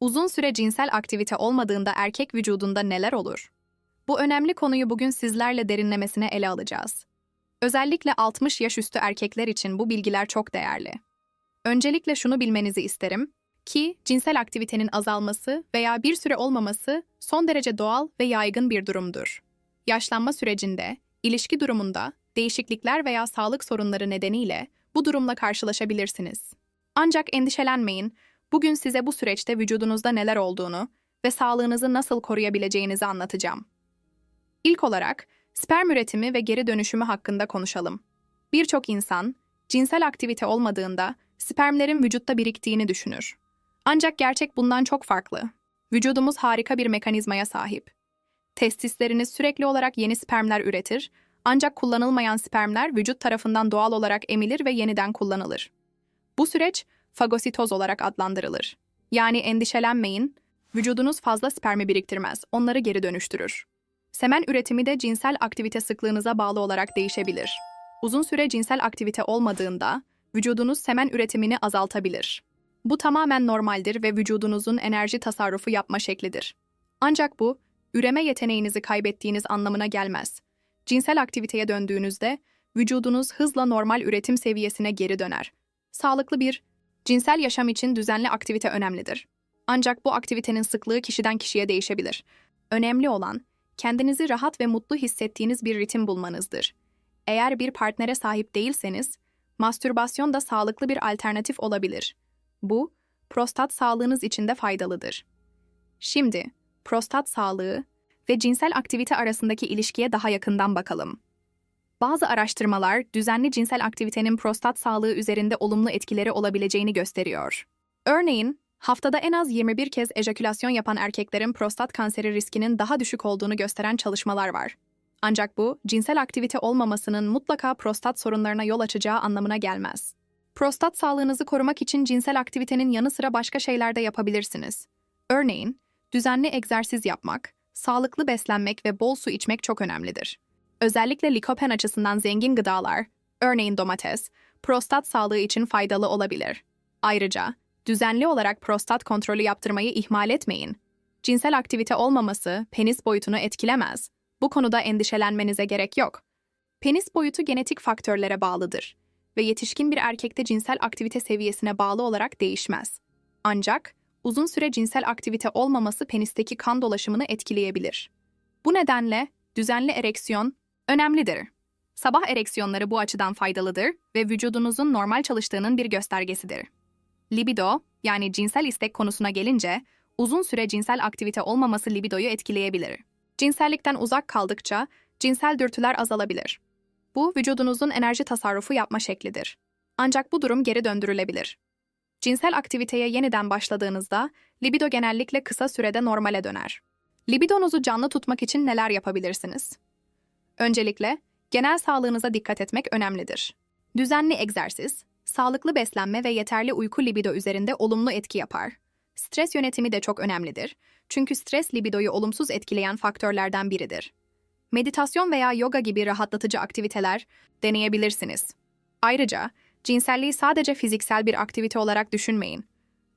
Uzun süre cinsel aktivite olmadığında erkek vücudunda neler olur? Bu önemli konuyu bugün sizlerle derinlemesine ele alacağız. Özellikle 60 yaş üstü erkekler için bu bilgiler çok değerli. Öncelikle şunu bilmenizi isterim ki cinsel aktivitenin azalması veya bir süre olmaması son derece doğal ve yaygın bir durumdur. Yaşlanma sürecinde, ilişki durumunda değişiklikler veya sağlık sorunları nedeniyle bu durumla karşılaşabilirsiniz. Ancak endişelenmeyin, bugün size bu süreçte vücudunuzda neler olduğunu ve sağlığınızı nasıl koruyabileceğinizi anlatacağım. İlk olarak sperm üretimi ve geri dönüşümü hakkında konuşalım. Birçok insan cinsel aktivite olmadığında spermlerin vücutta biriktiğini düşünür. Ancak gerçek bundan çok farklı. Vücudumuz harika bir mekanizmaya sahip. Testisleriniz sürekli olarak yeni spermler üretir, ancak kullanılmayan spermler vücut tarafından doğal olarak emilir ve yeniden kullanılır. Bu süreç fagositoz olarak adlandırılır. Yani endişelenmeyin, vücudunuz fazla spermi biriktirmez, onları geri dönüştürür. Semen üretimi de cinsel aktivite sıklığınıza bağlı olarak değişebilir. Uzun süre cinsel aktivite olmadığında vücudunuz semen üretimini azaltabilir. Bu tamamen normaldir ve vücudunuzun enerji tasarrufu yapma şeklidir. Ancak bu, üreme yeteneğinizi kaybettiğiniz anlamına gelmez. Cinsel aktiviteye döndüğünüzde vücudunuz hızla normal üretim seviyesine geri döner. Sağlıklı bir cinsel yaşam için düzenli aktivite önemlidir. Ancak bu aktivitenin sıklığı kişiden kişiye değişebilir. Önemli olan kendinizi rahat ve mutlu hissettiğiniz bir ritim bulmanızdır. Eğer bir partnere sahip değilseniz, mastürbasyon da sağlıklı bir alternatif olabilir. Bu, prostat sağlığınız için de faydalıdır. Şimdi, prostat sağlığı ve cinsel aktivite arasındaki ilişkiye daha yakından bakalım. Bazı araştırmalar düzenli cinsel aktivitenin prostat sağlığı üzerinde olumlu etkileri olabileceğini gösteriyor. Örneğin, haftada en az 21 kez ejekülasyon yapan erkeklerin prostat kanseri riskinin daha düşük olduğunu gösteren çalışmalar var. Ancak bu, cinsel aktivite olmamasının mutlaka prostat sorunlarına yol açacağı anlamına gelmez. Prostat sağlığınızı korumak için cinsel aktivitenin yanı sıra başka şeyler de yapabilirsiniz. Örneğin, düzenli egzersiz yapmak, sağlıklı beslenmek ve bol su içmek çok önemlidir. Özellikle likopen açısından zengin gıdalar, örneğin domates, prostat sağlığı için faydalı olabilir. Ayrıca, düzenli olarak prostat kontrolü yaptırmayı ihmal etmeyin. Cinsel aktivite olmaması penis boyutunu etkilemez. Bu konuda endişelenmenize gerek yok. Penis boyutu genetik faktörlere bağlıdır ve yetişkin bir erkekte cinsel aktivite seviyesine bağlı olarak değişmez. Ancak uzun süre cinsel aktivite olmaması penisteki kan dolaşımını etkileyebilir. Bu nedenle düzenli ereksiyon önemlidir. Sabah ereksiyonları bu açıdan faydalıdır ve vücudunuzun normal çalıştığının bir göstergesidir. Libido, yani cinsel istek konusuna gelince, uzun süre cinsel aktivite olmaması libidoyu etkileyebilir. Cinsellikten uzak kaldıkça cinsel dürtüler azalabilir. Bu vücudunuzun enerji tasarrufu yapma şeklidir. Ancak bu durum geri döndürülebilir. Cinsel aktiviteye yeniden başladığınızda libido genellikle kısa sürede normale döner. Libidonuzu canlı tutmak için neler yapabilirsiniz? Öncelikle genel sağlığınıza dikkat etmek önemlidir. Düzenli egzersiz, sağlıklı beslenme ve yeterli uyku libido üzerinde olumlu etki yapar. Stres yönetimi de çok önemlidir. Çünkü stres libidoyu olumsuz etkileyen faktörlerden biridir. Meditasyon veya yoga gibi rahatlatıcı aktiviteler deneyebilirsiniz. Ayrıca cinselliği sadece fiziksel bir aktivite olarak düşünmeyin.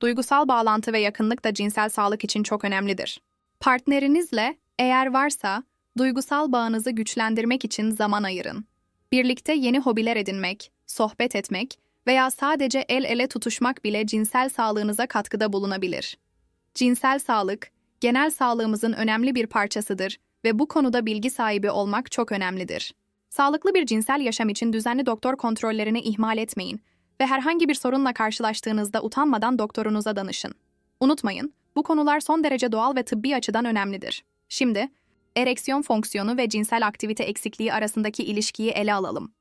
Duygusal bağlantı ve yakınlık da cinsel sağlık için çok önemlidir. Partnerinizle eğer varsa duygusal bağınızı güçlendirmek için zaman ayırın. Birlikte yeni hobiler edinmek, sohbet etmek veya sadece el ele tutuşmak bile cinsel sağlığınıza katkıda bulunabilir. Cinsel sağlık, genel sağlığımızın önemli bir parçasıdır ve bu konuda bilgi sahibi olmak çok önemlidir. Sağlıklı bir cinsel yaşam için düzenli doktor kontrollerini ihmal etmeyin ve herhangi bir sorunla karşılaştığınızda utanmadan doktorunuza danışın. Unutmayın, bu konular son derece doğal ve tıbbi açıdan önemlidir. Şimdi, ereksiyon fonksiyonu ve cinsel aktivite eksikliği arasındaki ilişkiyi ele alalım.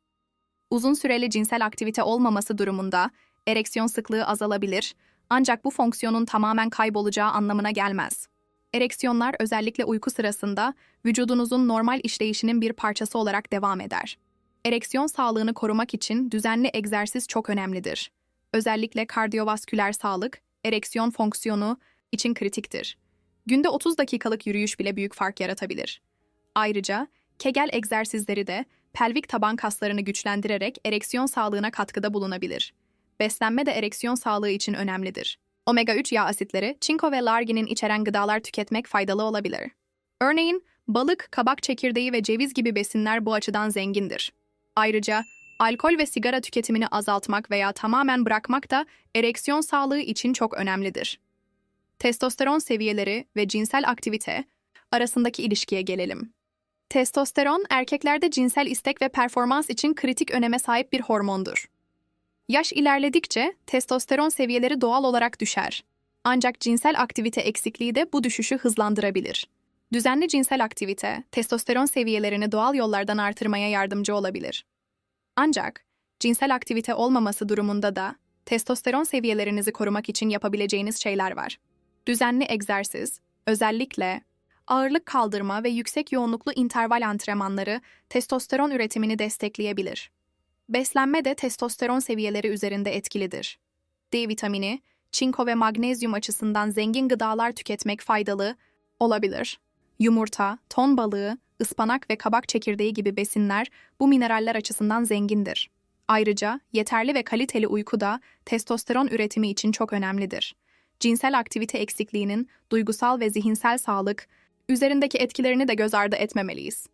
Uzun süreli cinsel aktivite olmaması durumunda ereksiyon sıklığı azalabilir ancak bu fonksiyonun tamamen kaybolacağı anlamına gelmez. Ereksiyonlar özellikle uyku sırasında vücudunuzun normal işleyişinin bir parçası olarak devam eder. Ereksiyon sağlığını korumak için düzenli egzersiz çok önemlidir. Özellikle kardiyovasküler sağlık, ereksiyon fonksiyonu için kritiktir. Günde 30 dakikalık yürüyüş bile büyük fark yaratabilir. Ayrıca Kegel egzersizleri de pelvik taban kaslarını güçlendirerek ereksiyon sağlığına katkıda bulunabilir. Beslenme de ereksiyon sağlığı için önemlidir. Omega-3 yağ asitleri, çinko ve larginin içeren gıdalar tüketmek faydalı olabilir. Örneğin, balık, kabak çekirdeği ve ceviz gibi besinler bu açıdan zengindir. Ayrıca, alkol ve sigara tüketimini azaltmak veya tamamen bırakmak da ereksiyon sağlığı için çok önemlidir. Testosteron seviyeleri ve cinsel aktivite arasındaki ilişkiye gelelim. Testosteron, erkeklerde cinsel istek ve performans için kritik öneme sahip bir hormondur. Yaş ilerledikçe testosteron seviyeleri doğal olarak düşer. Ancak cinsel aktivite eksikliği de bu düşüşü hızlandırabilir. Düzenli cinsel aktivite, testosteron seviyelerini doğal yollardan artırmaya yardımcı olabilir. Ancak cinsel aktivite olmaması durumunda da testosteron seviyelerinizi korumak için yapabileceğiniz şeyler var. Düzenli egzersiz, özellikle ağırlık kaldırma ve yüksek yoğunluklu interval antrenmanları testosteron üretimini destekleyebilir. Beslenme de testosteron seviyeleri üzerinde etkilidir. D vitamini, çinko ve magnezyum açısından zengin gıdalar tüketmek faydalı olabilir. Yumurta, ton balığı, ıspanak ve kabak çekirdeği gibi besinler bu mineraller açısından zengindir. Ayrıca yeterli ve kaliteli uyku da testosteron üretimi için çok önemlidir. Cinsel aktivite eksikliğinin duygusal ve zihinsel sağlık üzerindeki etkilerini de göz ardı etmemeliyiz.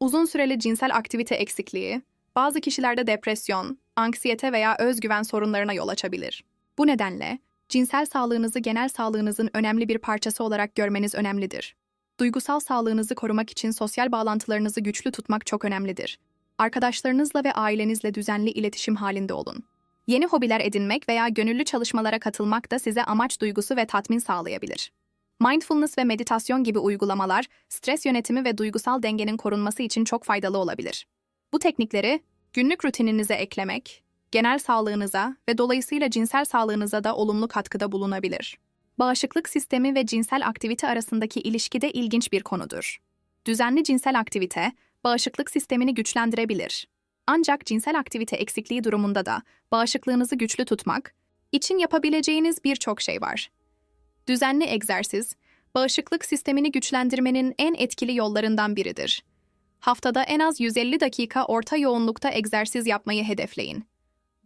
Uzun süreli cinsel aktivite eksikliği, bazı kişilerde depresyon, anksiyete veya özgüven sorunlarına yol açabilir. Bu nedenle cinsel sağlığınızı genel sağlığınızın önemli bir parçası olarak görmeniz önemlidir. Duygusal sağlığınızı korumak için sosyal bağlantılarınızı güçlü tutmak çok önemlidir. Arkadaşlarınızla ve ailenizle düzenli iletişim halinde olun. Yeni hobiler edinmek veya gönüllü çalışmalara katılmak da size amaç duygusu ve tatmin sağlayabilir. Mindfulness ve meditasyon gibi uygulamalar, stres yönetimi ve duygusal dengenin korunması için çok faydalı olabilir. Bu teknikleri günlük rutininize eklemek, genel sağlığınıza ve dolayısıyla cinsel sağlığınıza da olumlu katkıda bulunabilir. Bağışıklık sistemi ve cinsel aktivite arasındaki ilişki de ilginç bir konudur. Düzenli cinsel aktivite, bağışıklık sistemini güçlendirebilir. Ancak cinsel aktivite eksikliği durumunda da bağışıklığınızı güçlü tutmak için yapabileceğiniz birçok şey var. Düzenli egzersiz, bağışıklık sistemini güçlendirmenin en etkili yollarından biridir. Haftada en az 150 dakika orta yoğunlukta egzersiz yapmayı hedefleyin.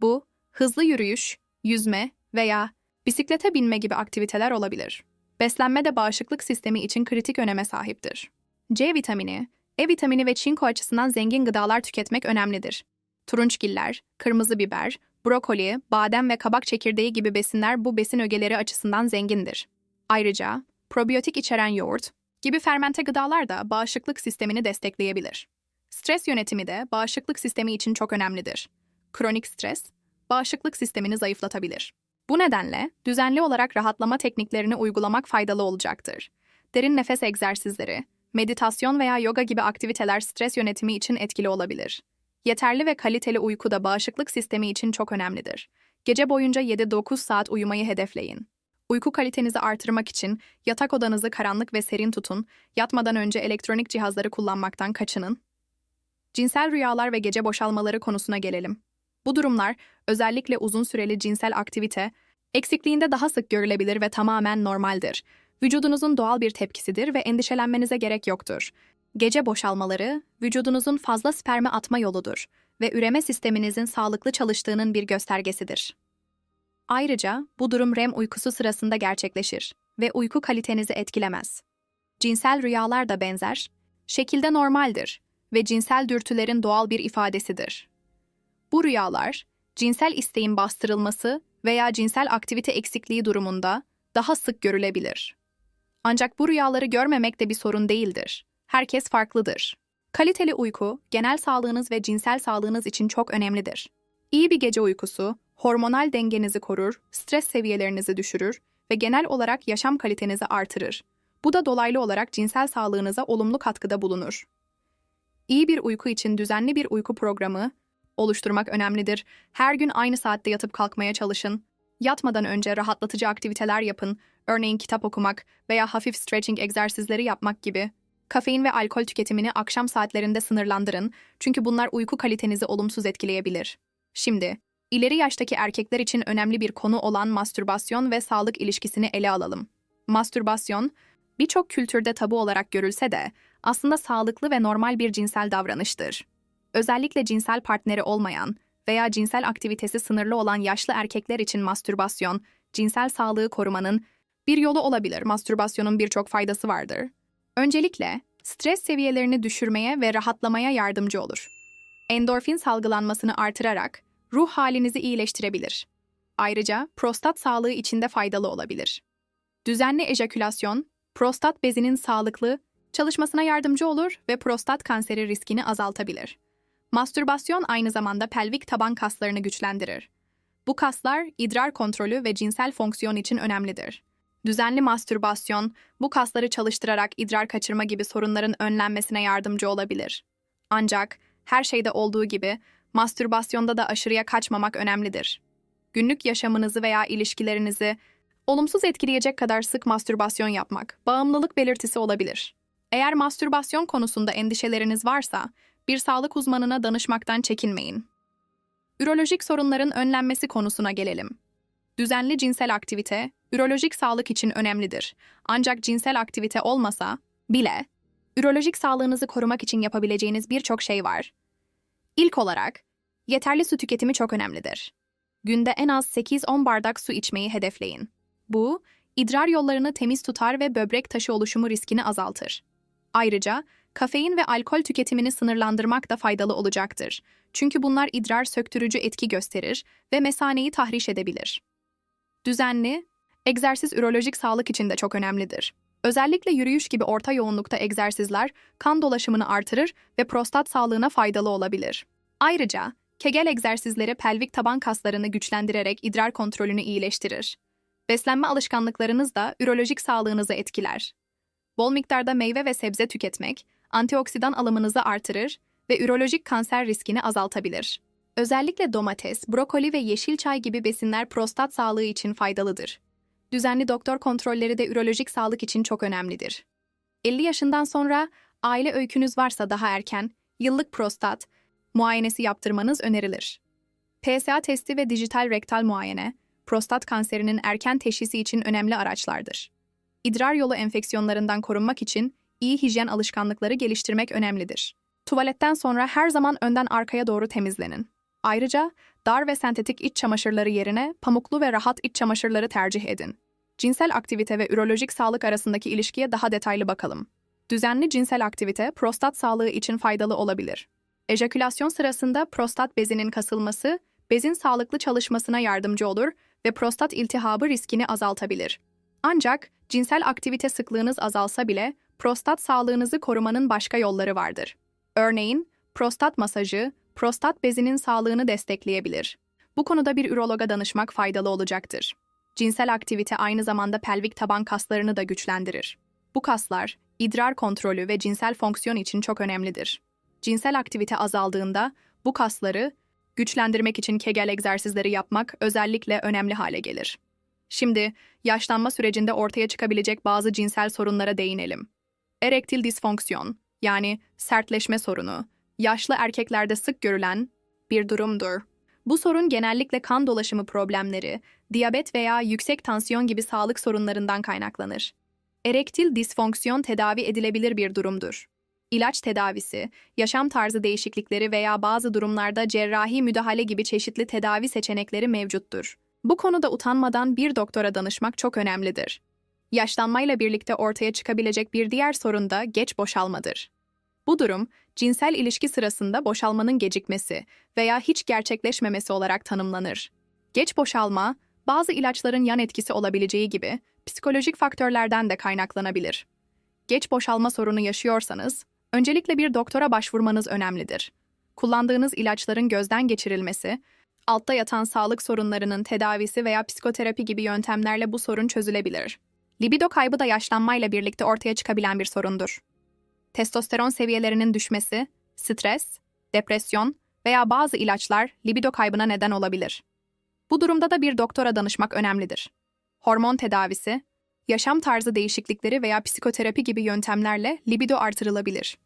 Bu, hızlı yürüyüş, yüzme veya bisiklete binme gibi aktiviteler olabilir. Beslenme de bağışıklık sistemi için kritik öneme sahiptir. C vitamini, E vitamini ve çinko açısından zengin gıdalar tüketmek önemlidir. Turunçgiller, kırmızı biber, brokoli, badem ve kabak çekirdeği gibi besinler bu besin ögeleri açısından zengindir. Ayrıca probiyotik içeren yoğurt gibi fermente gıdalar da bağışıklık sistemini destekleyebilir. Stres yönetimi de bağışıklık sistemi için çok önemlidir. Kronik stres, bağışıklık sistemini zayıflatabilir. Bu nedenle düzenli olarak rahatlama tekniklerini uygulamak faydalı olacaktır. Derin nefes egzersizleri, meditasyon veya yoga gibi aktiviteler stres yönetimi için etkili olabilir. Yeterli ve kaliteli uyku da bağışıklık sistemi için çok önemlidir. Gece boyunca 7-9 saat uyumayı hedefleyin. Uyku kalitenizi artırmak için yatak odanızı karanlık ve serin tutun, yatmadan önce elektronik cihazları kullanmaktan kaçının. Cinsel rüyalar ve gece boşalmaları konusuna gelelim. Bu durumlar özellikle uzun süreli cinsel aktivite eksikliğinde daha sık görülebilir ve tamamen normaldir. Vücudunuzun doğal bir tepkisidir ve endişelenmenize gerek yoktur. Gece boşalmaları, vücudunuzun fazla sperme atma yoludur ve üreme sisteminizin sağlıklı çalıştığının bir göstergesidir. Ayrıca bu durum REM uykusu sırasında gerçekleşir ve uyku kalitenizi etkilemez. Cinsel rüyalar da benzer, şekilde normaldir ve cinsel dürtülerin doğal bir ifadesidir. Bu rüyalar, cinsel isteğin bastırılması veya cinsel aktivite eksikliği durumunda daha sık görülebilir. Ancak bu rüyaları görmemek de bir sorun değildir. Herkes farklıdır. Kaliteli uyku, genel sağlığınız ve cinsel sağlığınız için çok önemlidir. İyi bir gece uykusu, hormonal dengenizi korur, stres seviyelerinizi düşürür ve genel olarak yaşam kalitenizi artırır. Bu da dolaylı olarak cinsel sağlığınıza olumlu katkıda bulunur. İyi bir uyku için düzenli bir uyku programı oluşturmak önemlidir. Her gün aynı saatte yatıp kalkmaya çalışın. Yatmadan önce rahatlatıcı aktiviteler yapın, örneğin kitap okumak veya hafif stretching egzersizleri yapmak gibi. Kafein ve alkol tüketimini akşam saatlerinde sınırlandırın çünkü bunlar uyku kalitenizi olumsuz etkileyebilir. Şimdi, ileri yaştaki erkekler için önemli bir konu olan mastürbasyon ve sağlık ilişkisini ele alalım. Mastürbasyon, birçok kültürde tabu olarak görülse de aslında sağlıklı ve normal bir cinsel davranıştır. Özellikle cinsel partneri olmayan veya cinsel aktivitesi sınırlı olan yaşlı erkekler için mastürbasyon, cinsel sağlığı korumanın bir yolu olabilir. Mastürbasyonun birçok faydası vardır. Öncelikle stres seviyelerini düşürmeye ve rahatlamaya yardımcı olur. Endorfin salgılanmasını artırarak ruh halinizi iyileştirebilir. Ayrıca prostat sağlığı için de faydalı olabilir. Düzenli ejekülasyon, prostat bezinin sağlıklı çalışmasına yardımcı olur ve prostat kanseri riskini azaltabilir. Mastürbasyon aynı zamanda pelvik taban kaslarını güçlendirir. Bu kaslar idrar kontrolü ve cinsel fonksiyon için önemlidir. Düzenli mastürbasyon, bu kasları çalıştırarak idrar kaçırma gibi sorunların önlenmesine yardımcı olabilir. Ancak her şeyde olduğu gibi mastürbasyonda da aşırıya kaçmamak önemlidir. Günlük yaşamınızı veya ilişkilerinizi olumsuz etkileyecek kadar sık mastürbasyon yapmak bağımlılık belirtisi olabilir. Eğer mastürbasyon konusunda endişeleriniz varsa, bir sağlık uzmanına danışmaktan çekinmeyin. Ürolojik sorunların önlenmesi konusuna gelelim. Düzenli cinsel aktivite, ürolojik sağlık için önemlidir. Ancak cinsel aktivite olmasa bile, ürolojik sağlığınızı korumak için yapabileceğiniz birçok şey var. İlk olarak, yeterli su tüketimi çok önemlidir. Günde en az 8-10 bardak su içmeyi hedefleyin. Bu, idrar yollarını temiz tutar ve böbrek taşı oluşumu riskini azaltır. Ayrıca, kafein ve alkol tüketimini sınırlandırmak da faydalı olacaktır. Çünkü bunlar idrar söktürücü etki gösterir ve mesaneyi tahriş edebilir. Düzenli, egzersiz ürolojik sağlık için de çok önemlidir. Özellikle yürüyüş gibi orta yoğunlukta egzersizler kan dolaşımını artırır ve prostat sağlığına faydalı olabilir. Ayrıca, Kegel egzersizleri pelvik taban kaslarını güçlendirerek idrar kontrolünü iyileştirir. Beslenme alışkanlıklarınız da ürolojik sağlığınızı etkiler. Bol miktarda meyve ve sebze tüketmek, antioksidan alımınızı artırır ve ürolojik kanser riskini azaltabilir. Özellikle domates, brokoli ve yeşil çay gibi besinler prostat sağlığı için faydalıdır. Düzenli doktor kontrolleri de ürolojik sağlık için çok önemlidir. 50 yaşından sonra aile öykünüz varsa daha erken, yıllık prostat muayenesi yaptırmanız önerilir. PSA testi ve dijital rektal muayene, prostat kanserinin erken teşhisi için önemli araçlardır. İdrar yolu enfeksiyonlarından korunmak için iyi hijyen alışkanlıkları geliştirmek önemlidir. Tuvaletten sonra her zaman önden arkaya doğru temizlenin. Ayrıca dar ve sentetik iç çamaşırları yerine pamuklu ve rahat iç çamaşırları tercih edin. Cinsel aktivite ve ürolojik sağlık arasındaki ilişkiye daha detaylı bakalım. Düzenli cinsel aktivite prostat sağlığı için faydalı olabilir. Ejekülasyon sırasında prostat bezinin kasılması, bezin sağlıklı çalışmasına yardımcı olur ve prostat iltihabı riskini azaltabilir. Ancak cinsel aktivite sıklığınız azalsa bile prostat sağlığınızı korumanın başka yolları vardır. Örneğin, prostat masajı, prostat bezinin sağlığını destekleyebilir. Bu konuda bir ürologa danışmak faydalı olacaktır. Cinsel aktivite aynı zamanda pelvik taban kaslarını da güçlendirir. Bu kaslar, idrar kontrolü ve cinsel fonksiyon için çok önemlidir. Cinsel aktivite azaldığında bu kasları güçlendirmek için kegel egzersizleri yapmak özellikle önemli hale gelir. Şimdi yaşlanma sürecinde ortaya çıkabilecek bazı cinsel sorunlara değinelim. Erektil disfonksiyon yani sertleşme sorunu, yaşlı erkeklerde sık görülen bir durumdur. Bu sorun genellikle kan dolaşımı problemleri, diyabet veya yüksek tansiyon gibi sağlık sorunlarından kaynaklanır. Erektil disfonksiyon tedavi edilebilir bir durumdur. İlaç tedavisi, yaşam tarzı değişiklikleri veya bazı durumlarda cerrahi müdahale gibi çeşitli tedavi seçenekleri mevcuttur. Bu konuda utanmadan bir doktora danışmak çok önemlidir. Yaşlanmayla birlikte ortaya çıkabilecek bir diğer sorun da geç boşalmadır. Bu durum, cinsel ilişki sırasında boşalmanın gecikmesi veya hiç gerçekleşmemesi olarak tanımlanır. Geç boşalma, bazı ilaçların yan etkisi olabileceği gibi psikolojik faktörlerden de kaynaklanabilir. Geç boşalma sorunu yaşıyorsanız, öncelikle bir doktora başvurmanız önemlidir. Kullandığınız ilaçların gözden geçirilmesi, altta yatan sağlık sorunlarının tedavisi veya psikoterapi gibi yöntemlerle bu sorun çözülebilir. Libido kaybı da yaşlanmayla birlikte ortaya çıkabilen bir sorundur. Testosteron seviyelerinin düşmesi, stres, depresyon veya bazı ilaçlar libido kaybına neden olabilir. Bu durumda da bir doktora danışmak önemlidir. Hormon tedavisi, yaşam tarzı değişiklikleri veya psikoterapi gibi yöntemlerle libido artırılabilir.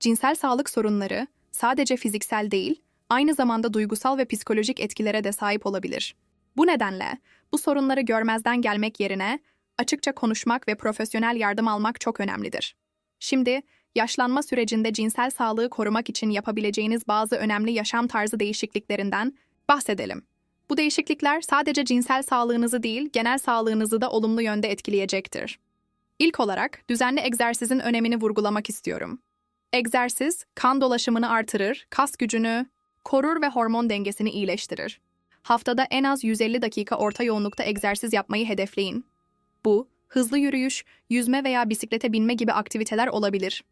Cinsel sağlık sorunları sadece fiziksel değil, aynı zamanda duygusal ve psikolojik etkilere de sahip olabilir. Bu nedenle bu sorunları görmezden gelmek yerine açıkça konuşmak ve profesyonel yardım almak çok önemlidir. Şimdi yaşlanma sürecinde cinsel sağlığı korumak için yapabileceğiniz bazı önemli yaşam tarzı değişikliklerinden bahsedelim. Bu değişiklikler sadece cinsel sağlığınızı değil, genel sağlığınızı da olumlu yönde etkileyecektir. İlk olarak düzenli egzersizin önemini vurgulamak istiyorum. Egzersiz, kan dolaşımını artırır, kas gücünü korur ve hormon dengesini iyileştirir. Haftada en az 150 dakika orta yoğunlukta egzersiz yapmayı hedefleyin. Bu, hızlı yürüyüş, yüzme veya bisiklete binme gibi aktiviteler olabilir.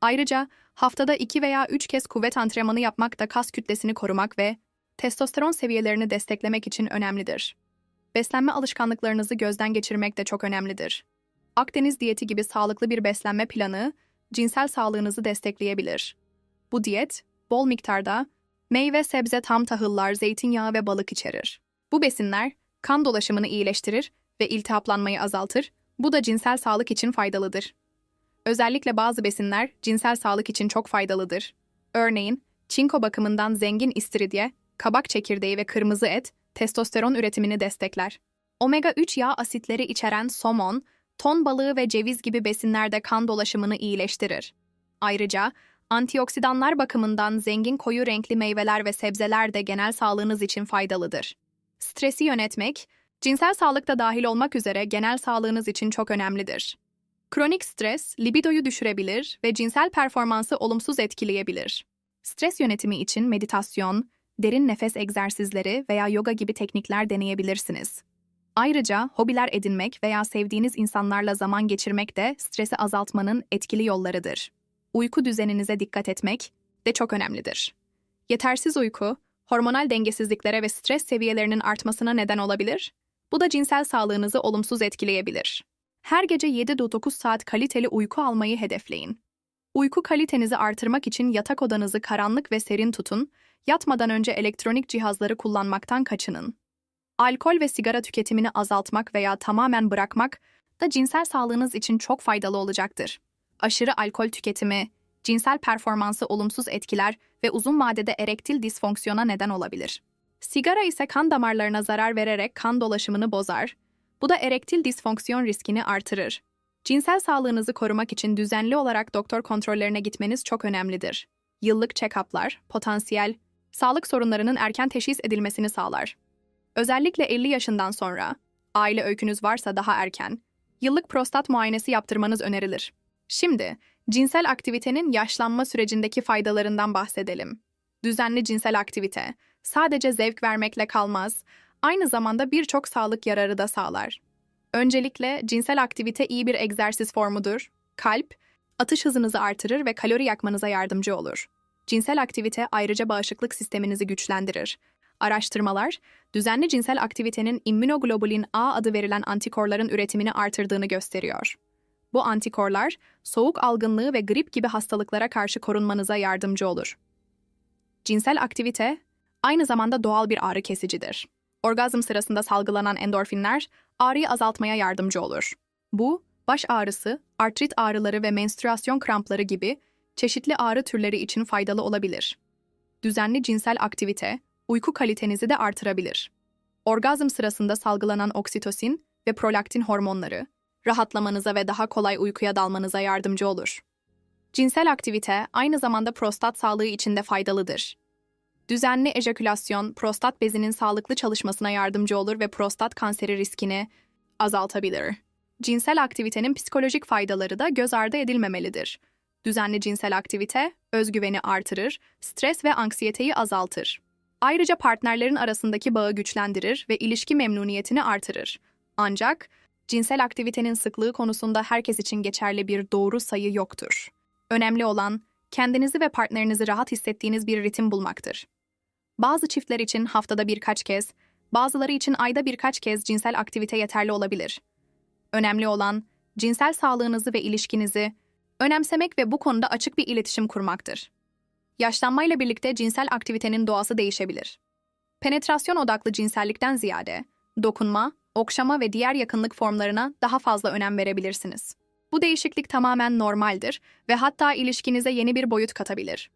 Ayrıca haftada 2 veya 3 kez kuvvet antrenmanı yapmak da kas kütlesini korumak ve testosteron seviyelerini desteklemek için önemlidir. Beslenme alışkanlıklarınızı gözden geçirmek de çok önemlidir. Akdeniz diyeti gibi sağlıklı bir beslenme planı cinsel sağlığınızı destekleyebilir. Bu diyet bol miktarda meyve, sebze, tam tahıllar, zeytinyağı ve balık içerir. Bu besinler kan dolaşımını iyileştirir ve iltihaplanmayı azaltır. Bu da cinsel sağlık için faydalıdır. Özellikle bazı besinler cinsel sağlık için çok faydalıdır. Örneğin, çinko bakımından zengin istiridye, kabak çekirdeği ve kırmızı et, testosteron üretimini destekler. Omega-3 yağ asitleri içeren somon, ton balığı ve ceviz gibi besinler de kan dolaşımını iyileştirir. Ayrıca, antioksidanlar bakımından zengin koyu renkli meyveler ve sebzeler de genel sağlığınız için faydalıdır. Stresi yönetmek, cinsel sağlıkta dahil olmak üzere genel sağlığınız için çok önemlidir. Kronik stres, libidoyu düşürebilir ve cinsel performansı olumsuz etkileyebilir. Stres yönetimi için meditasyon, derin nefes egzersizleri veya yoga gibi teknikler deneyebilirsiniz. Ayrıca hobiler edinmek veya sevdiğiniz insanlarla zaman geçirmek de stresi azaltmanın etkili yollarıdır. Uyku düzeninize dikkat etmek de çok önemlidir. Yetersiz uyku, hormonal dengesizliklere ve stres seviyelerinin artmasına neden olabilir. Bu da cinsel sağlığınızı olumsuz etkileyebilir. Her gece 7-9 saat kaliteli uyku almayı hedefleyin. Uyku kalitenizi artırmak için yatak odanızı karanlık ve serin tutun, yatmadan önce elektronik cihazları kullanmaktan kaçının. Alkol ve sigara tüketimini azaltmak veya tamamen bırakmak da cinsel sağlığınız için çok faydalı olacaktır. Aşırı alkol tüketimi, cinsel performansı olumsuz etkiler ve uzun vadede erektil disfonksiyona neden olabilir. Sigara ise kan damarlarına zarar vererek kan dolaşımını bozar. Bu da erektil disfonksiyon riskini artırır. Cinsel sağlığınızı korumak için düzenli olarak doktor kontrollerine gitmeniz çok önemlidir. Yıllık check-up'lar, potansiyel, sağlık sorunlarının erken teşhis edilmesini sağlar. Özellikle 50 yaşından sonra, aile öykünüz varsa daha erken, yıllık prostat muayenesi yaptırmanız önerilir. Şimdi, cinsel aktivitenin yaşlanma sürecindeki faydalarından bahsedelim. Düzenli cinsel aktivite, sadece zevk vermekle kalmaz, aynı zamanda birçok sağlık yararı da sağlar. Öncelikle cinsel aktivite iyi bir egzersiz formudur. Kalp, atış hızınızı artırır ve kalori yakmanıza yardımcı olur. Cinsel aktivite ayrıca bağışıklık sisteminizi güçlendirir. Araştırmalar, düzenli cinsel aktivitenin immünoglobulin A adı verilen antikorların üretimini artırdığını gösteriyor. Bu antikorlar, soğuk algınlığı ve grip gibi hastalıklara karşı korunmanıza yardımcı olur. Cinsel aktivite, aynı zamanda doğal bir ağrı kesicidir. Orgazm sırasında salgılanan endorfinler, ağrıyı azaltmaya yardımcı olur. Bu, baş ağrısı, artrit ağrıları ve menstrüasyon krampları gibi çeşitli ağrı türleri için faydalı olabilir. Düzenli cinsel aktivite, uyku kalitenizi de artırabilir. Orgazm sırasında salgılanan oksitosin ve prolaktin hormonları, rahatlamanıza ve daha kolay uykuya dalmanıza yardımcı olur. Cinsel aktivite aynı zamanda prostat sağlığı için de faydalıdır. Düzenli ejekülasyon, prostat bezinin sağlıklı çalışmasına yardımcı olur ve prostat kanseri riskini azaltabilir. Cinsel aktivitenin psikolojik faydaları da göz ardı edilmemelidir. Düzenli cinsel aktivite, özgüveni artırır, stres ve anksiyeteyi azaltır. Ayrıca partnerlerin arasındaki bağı güçlendirir ve ilişki memnuniyetini artırır. Ancak cinsel aktivitenin sıklığı konusunda herkes için geçerli bir doğru sayı yoktur. Önemli olan kendinizi ve partnerinizi rahat hissettiğiniz bir ritim bulmaktır. Bazı çiftler için haftada birkaç kez, bazıları için ayda birkaç kez cinsel aktivite yeterli olabilir. Önemli olan cinsel sağlığınızı ve ilişkinizi önemsemek ve bu konuda açık bir iletişim kurmaktır. Yaşlanmayla birlikte cinsel aktivitenin doğası değişebilir. Penetrasyon odaklı cinsellikten ziyade dokunma, okşama ve diğer yakınlık formlarına daha fazla önem verebilirsiniz. Bu değişiklik tamamen normaldir ve hatta ilişkinize yeni bir boyut katabilir.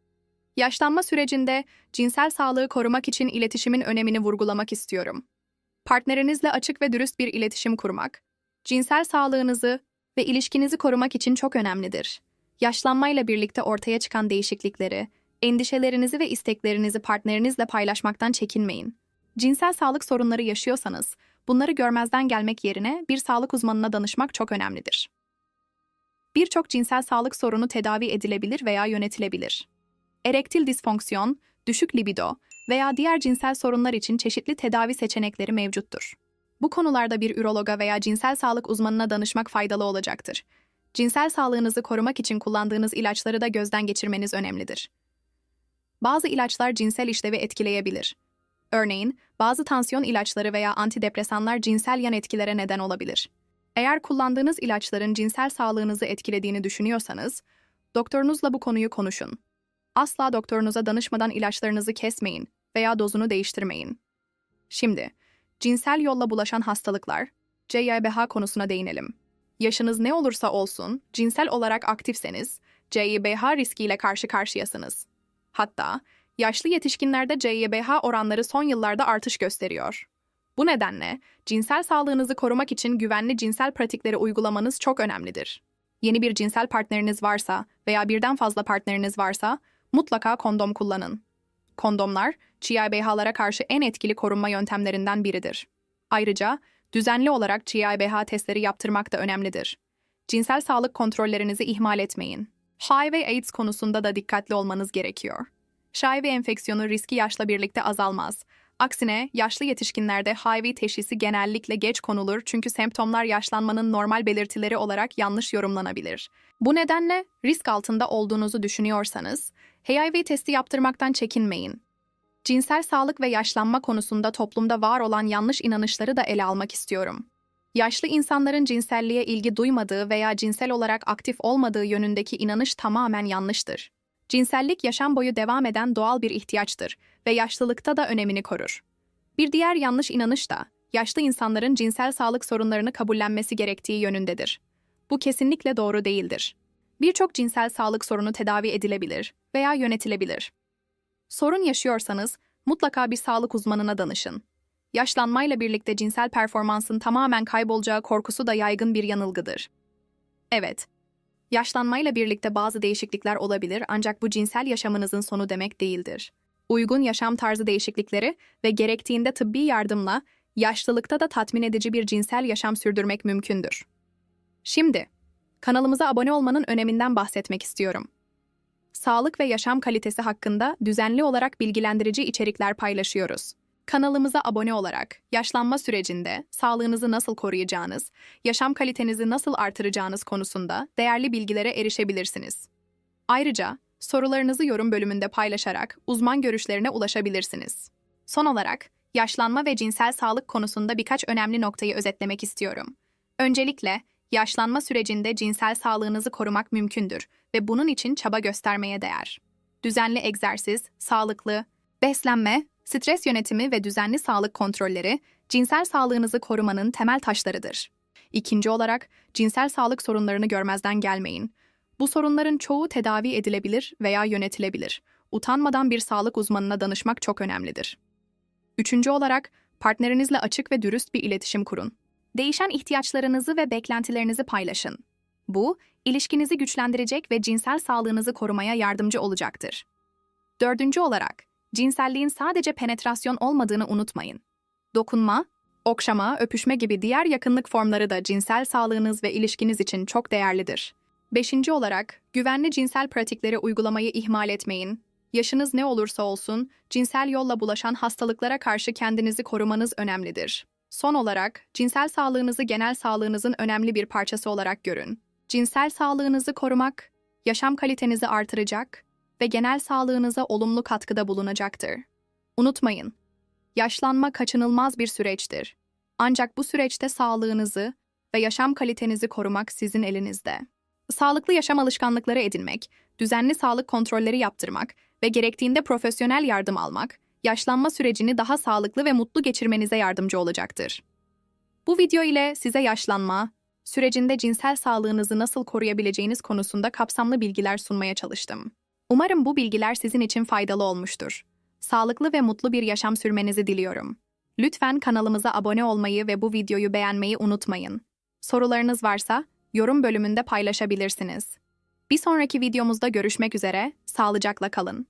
Yaşlanma sürecinde cinsel sağlığı korumak için iletişimin önemini vurgulamak istiyorum. Partnerinizle açık ve dürüst bir iletişim kurmak, cinsel sağlığınızı ve ilişkinizi korumak için çok önemlidir. Yaşlanmayla birlikte ortaya çıkan değişiklikleri, endişelerinizi ve isteklerinizi partnerinizle paylaşmaktan çekinmeyin. Cinsel sağlık sorunları yaşıyorsanız, bunları görmezden gelmek yerine bir sağlık uzmanına danışmak çok önemlidir. Birçok cinsel sağlık sorunu tedavi edilebilir veya yönetilebilir. Erektil disfonksiyon, düşük libido veya diğer cinsel sorunlar için çeşitli tedavi seçenekleri mevcuttur. Bu konularda bir ürologa veya cinsel sağlık uzmanına danışmak faydalı olacaktır. Cinsel sağlığınızı korumak için kullandığınız ilaçları da gözden geçirmeniz önemlidir. Bazı ilaçlar cinsel işlevi etkileyebilir. Örneğin, bazı tansiyon ilaçları veya antidepresanlar cinsel yan etkilere neden olabilir. Eğer kullandığınız ilaçların cinsel sağlığınızı etkilediğini düşünüyorsanız, doktorunuzla bu konuyu konuşun. Asla doktorunuza danışmadan ilaçlarınızı kesmeyin veya dozunu değiştirmeyin. Şimdi, cinsel yolla bulaşan hastalıklar, CYBH konusuna değinelim. Yaşınız ne olursa olsun, cinsel olarak aktifseniz, CYBH riskiyle karşı karşıyasınız. Hatta, yaşlı yetişkinlerde CYBH oranları son yıllarda artış gösteriyor. Bu nedenle, cinsel sağlığınızı korumak için güvenli cinsel pratikleri uygulamanız çok önemlidir. Yeni bir cinsel partneriniz varsa veya birden fazla partneriniz varsa, mutlaka kondom kullanın. Kondomlar, GIBH'lara karşı en etkili korunma yöntemlerinden biridir. Ayrıca, düzenli olarak GIBH testleri yaptırmak da önemlidir. Cinsel sağlık kontrollerinizi ihmal etmeyin. HIV ve AIDS konusunda da dikkatli olmanız gerekiyor. HIV enfeksiyonu riski yaşla birlikte azalmaz. Aksine yaşlı yetişkinlerde HIV teşhisi genellikle geç konulur çünkü semptomlar yaşlanmanın normal belirtileri olarak yanlış yorumlanabilir. Bu nedenle risk altında olduğunuzu düşünüyorsanız HIV testi yaptırmaktan çekinmeyin. Cinsel sağlık ve yaşlanma konusunda toplumda var olan yanlış inanışları da ele almak istiyorum. Yaşlı insanların cinselliğe ilgi duymadığı veya cinsel olarak aktif olmadığı yönündeki inanış tamamen yanlıştır. Cinsellik yaşam boyu devam eden doğal bir ihtiyaçtır ve yaşlılıkta da önemini korur. Bir diğer yanlış inanış da yaşlı insanların cinsel sağlık sorunlarını kabullenmesi gerektiği yönündedir. Bu kesinlikle doğru değildir. Birçok cinsel sağlık sorunu tedavi edilebilir veya yönetilebilir. Sorun yaşıyorsanız mutlaka bir sağlık uzmanına danışın. Yaşlanmayla birlikte cinsel performansın tamamen kaybolacağı korkusu da yaygın bir yanılgıdır. Evet, yaşlanmayla birlikte bazı değişiklikler olabilir ancak bu cinsel yaşamınızın sonu demek değildir. Uygun yaşam tarzı değişiklikleri ve gerektiğinde tıbbi yardımla yaşlılıkta da tatmin edici bir cinsel yaşam sürdürmek mümkündür. Şimdi, kanalımıza abone olmanın öneminden bahsetmek istiyorum. Sağlık ve yaşam kalitesi hakkında düzenli olarak bilgilendirici içerikler paylaşıyoruz. Kanalımıza abone olarak yaşlanma sürecinde sağlığınızı nasıl koruyacağınız, yaşam kalitenizi nasıl artıracağınız konusunda değerli bilgilere erişebilirsiniz. Ayrıca sorularınızı yorum bölümünde paylaşarak uzman görüşlerine ulaşabilirsiniz. Son olarak yaşlanma ve cinsel sağlık konusunda birkaç önemli noktayı özetlemek istiyorum. Öncelikle yaşlanma sürecinde cinsel sağlığınızı korumak mümkündür ve bunun için çaba göstermeye değer. Düzenli egzersiz, sağlıklı, beslenme, stres yönetimi ve düzenli sağlık kontrolleri cinsel sağlığınızı korumanın temel taşlarıdır. İkinci olarak cinsel sağlık sorunlarını görmezden gelmeyin. Bu sorunların çoğu tedavi edilebilir veya yönetilebilir. Utanmadan bir sağlık uzmanına danışmak çok önemlidir. Üçüncü olarak partnerinizle açık ve dürüst bir iletişim kurun. Değişen ihtiyaçlarınızı ve beklentilerinizi paylaşın. Bu, ilişkinizi güçlendirecek ve cinsel sağlığınızı korumaya yardımcı olacaktır. Dördüncü olarak, cinselliğin sadece penetrasyon olmadığını unutmayın. Dokunma, okşama, öpüşme gibi diğer yakınlık formları da cinsel sağlığınız ve ilişkiniz için çok değerlidir. Beşinci olarak, güvenli cinsel pratikleri uygulamayı ihmal etmeyin. Yaşınız ne olursa olsun, cinsel yolla bulaşan hastalıklara karşı kendinizi korumanız önemlidir. Son olarak, cinsel sağlığınızı genel sağlığınızın önemli bir parçası olarak görün. Cinsel sağlığınızı korumak, yaşam kalitenizi artıracak ve genel sağlığınıza olumlu katkıda bulunacaktır. Unutmayın, yaşlanma kaçınılmaz bir süreçtir. Ancak bu süreçte sağlığınızı ve yaşam kalitenizi korumak sizin elinizde. Sağlıklı yaşam alışkanlıkları edinmek, düzenli sağlık kontrolleri yaptırmak ve gerektiğinde profesyonel yardım almak, yaşlanma sürecini daha sağlıklı ve mutlu geçirmenize yardımcı olacaktır. Bu video ile size yaşlanma, sürecinde cinsel sağlığınızı nasıl koruyabileceğiniz konusunda kapsamlı bilgiler sunmaya çalıştım. Umarım bu bilgiler sizin için faydalı olmuştur. Sağlıklı ve mutlu bir yaşam sürmenizi diliyorum. Lütfen kanalımıza abone olmayı ve bu videoyu beğenmeyi unutmayın. Sorularınız varsa yorum bölümünde paylaşabilirsiniz. Bir sonraki videomuzda görüşmek üzere, sağlıcakla kalın.